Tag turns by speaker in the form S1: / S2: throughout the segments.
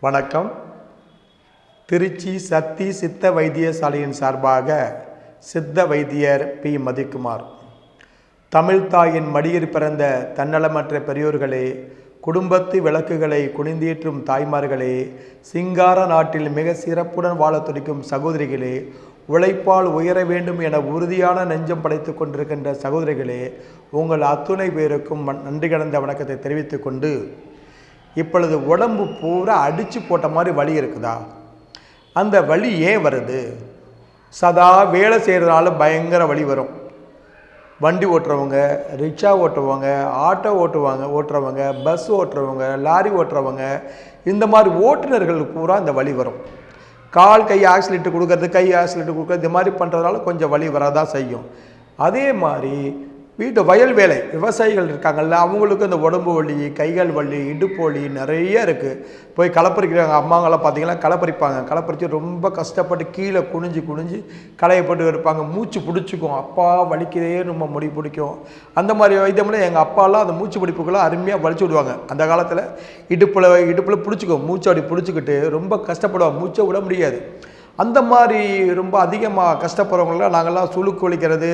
S1: வணக்கம். திருச்சி சக்தி சித்த வைத்தியசாலையின் சார்பாக சித்த வைத்தியர் பி. மதிக்குமார். தமிழ்தாயின் மடியில் பிறந்த தன்னலமற்ற பெரியோர்களே குடும்பத்து விளக்குகளை குனிந்தேற்றும் தாய்மார்களே சிங்கார நாட்டில் மிக சிறப்புடன் வாழத் துடிக்கும் சகோதரிகளே உழைப்பால் உயர வேண்டும் என உறுதியான நெஞ்சம் படைத்துக் கொண்டிருக்கின்ற சகோதரிகளே உங்கள் அத்துணை பேருக்கும் நன்றி கடந்த வணக்கத்தை தெரிவித்துக் கொண்டு இப்பொழுது உடம்பு பூரா அடித்து போட்ட மாதிரி வலி இருக்குதா? அந்த வலி ஏன் வருது? சதா வேலை செய்கிறதுனால பயங்கர வலி வரும். வண்டி ஓட்டுறவங்க ரிக்ஷா ஓட்டுறவங்க ஆட்டோ ஓட்டுவாங்க ஓட்டுறவங்க பஸ் ஓட்டுறவங்க லாரி ஓட்டுறவங்க இந்த மாதிரி ஓட்டுநர்களுக்கு பூரா இந்த வலி வரும். கால் கை ஆக்சிலேட்டர் கொடுக்கறது கை ஆக்சிலேட்டர் கொடுக்குறது இந்த மாதிரி பண்ணுறதுனால கொஞ்சம் வலி வரதான் செய்யும். அதே மாதிரி வீட்டு வயல் வேலை விவசாயிகள் இருக்காங்கல்ல அவங்களுக்கு இந்த உடம்பு வலி கைகள் வலி இடுப்பு வலி நிறைய இருக்குது போய் களப்பறிக்கிறாங்க அம்மாங்களாம் பார்த்தீங்கன்னா களப்பறிப்பாங்க. களப்பறித்து ரொம்ப கஷ்டப்பட்டு கீழே குனிஞ்சு குனிஞ்சு களையப்பட்டு இருப்பாங்க மூச்சு பிடிச்சிக்கும். அப்பா வலிக்கிறதே நம்ம முடி பிடிக்கும். அந்த மாதிரி வைத்தியம்ல எங்கள் அப்பாலாம் அந்த மூச்சு பிடிப்புக்கெல்லாம் அருமையாக வலிச்சு விடுவாங்க. அந்த காலத்தில் இடுப்பில் இடுப்பில் பிடிச்சிக்கும். மூச்சு அப்படி பிடிச்சிக்கிட்டு ரொம்ப கஷ்டப்படுவாங்க. மூச்சை விட முடியாது. அந்த மாதிரி ரொம்ப அதிகமாக கஷ்டப்படுறவங்களாம் நாங்கள்லாம் சுளுக்கு ஒழிக்கிறது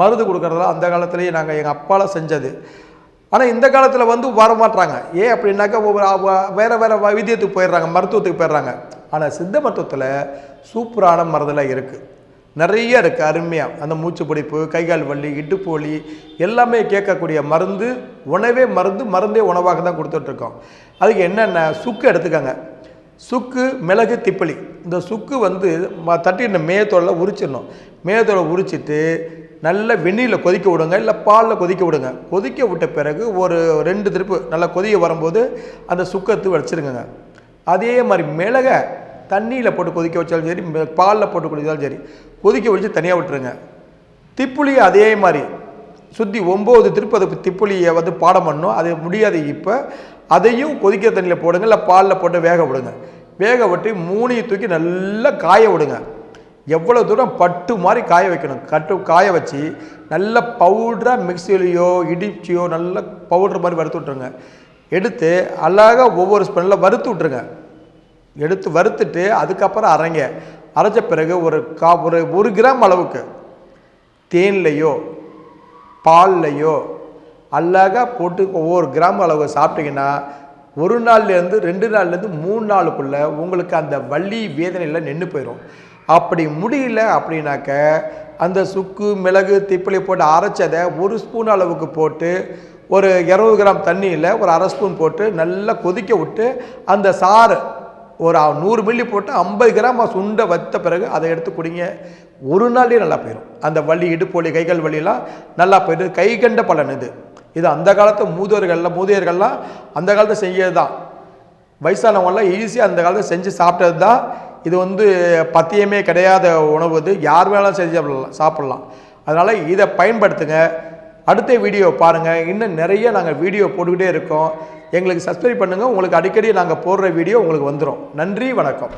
S1: மருந்து கொடுக்கறதெல்லாம் அந்த காலத்துலேயே நாங்கள் எங்கள் அப்பாலாம் செஞ்சது. ஆனால் இந்த காலத்தில் வந்து வர மாட்றாங்க ஏன் அப்படின்னாக்கா ஒவ்வொரு வேறு வேறு வைத்தியத்துக்கு போயிடுறாங்க மருத்துவத்துக்கு போயிடுறாங்க. ஆனால் சித்த மருத்துவத்தில் சூப்பரான மருந்தெல்லாம் இருக்குது நிறைய இருக்குது அருமையாக அந்த மூச்சு பிடிப்பு கைகால் வலி இடுப்பு வலி எல்லாமே கேட்கக்கூடிய மருந்து உணவே மருந்து மருந்தே உணவாக தான் கொடுத்துட்ருக்கோம். அதுக்கு என்னென்ன சுக்கு எடுத்துக்கோங்க. சுக்கு மிளகு திப்பளி இந்த சுக்கு வந்து ம தட்டின மேயத்தோலை உரிச்சிடணும். மேயத்தோலை உரிச்சிட்டு நல்ல வெந்நீரில் கொதிக்க விடுங்க இல்லை பாலில் கொதிக்க விடுங்க. கொதிக்க விட்ட பிறகு ஒரு ரெண்டு திருப்பு நல்லா கொதிக்க வரும்போது அந்த சுக்கத்து வச்சிருங்க அதே மாதிரி மிளகை தண்ணியில் போட்டு கொதிக்க வச்சாலும் சரி பாலில் போட்டு கொதிச்சாலும் சரி கொதிக்க வச்சு தனியாக விட்டுருங்க. திப்புளியை அதே மாதிரி சுற்றி ஒம்பது திருப்பு அது திப்புளியை வந்து பாடம் பண்ணணும். அது முடியாது இப்போ. அதையும் கொதிக்கிற தண்ணியில் போடுங்க இல்லை பாலில் போட்டு வேக விடுங்க. வேக விட்டு மூணையும் தூக்கி நல்லா காய விடுங்க. எவ்வளோ தூரம் பட்டு மாதிரி காய வைக்கணும். கட்டு காய வச்சு நல்ல பவுடராக மிக்சியிலையோ இடிச்சியோ நல்ல பவுடர் மாதிரி வறுத்து விட்ருங்க எடுத்து அழகாக ஒவ்வொரு ஸ்பெல்லில் வறுத்து விட்ருங்க எடுத்து வறுத்துட்டு அதுக்கப்புறம் அரைங்க. அரைச்ச பிறகு ஒரு கா ஒரு ஒரு கிராம் அளவுக்கு தேன்லையோ பால்லையோ அழகாக போட்டு ஒவ்வொரு கிராம் அளவு சாப்பிட்டீங்கன்னா ஒரு நாள்லேருந்து ரெண்டு நாள்லேருந்து மூணு நாளுக்குள்ளே உங்களுக்கு அந்த வலி வேதனையில் நின்று போயிடும் அப்படி முடியல அப்படின்னாக்க அந்த சுக்கு மிளகு திப்பிலி போட்டு அரைச்சதை ஒரு ஸ்பூன் அளவுக்கு போட்டு ஒரு இரநூறு கிராம் தண்ணியில் ஒரு அரை ஸ்பூன் போட்டு நல்லா கொதிக்க விட்டு அந்த சாறு ஒரு நூறு மில்லி போட்டு ஐம்பது கிராம் சுண்டை வத்த பிறகு அதை எடுத்து குடிங்க. ஒரு நாள்லேயே நல்லா போயிடும் அந்த வலி இடுப்பு வலி கைகள் வலிலாம் நல்லா போயிடும் கை கண்ட பலன் இது. இது அந்த காலத்து மூதோர்கள்லாம் மூதியர்கள்லாம் அந்த காலத்தை செய்யறது தான் வயசானவங்களாம் ஈஸியாக அந்த காலத்தில் செஞ்சு சாப்பிட்டது தான் இது வந்து பத்தியமே கிடையாத உணவு இது. யார் வேணாலும் செஞ்சு சாப்பிடலாம் சாப்பிட்லாம். அதனால் இதை பயன்படுத்துங்க. அடுத்த வீடியோ பாருங்கள் இன்னும் நிறைய நாங்கள் வீடியோ போட்டுக்கிட்டே இருக்கோம். எங்களுக்கு சப்ஸ்கிரைப் பண்ணுங்கள் உங்களுக்கு அடிக்கடி நாங்கள் போடுற வீடியோ உங்களுக்கு வந்துடும் நன்றி வணக்கம்.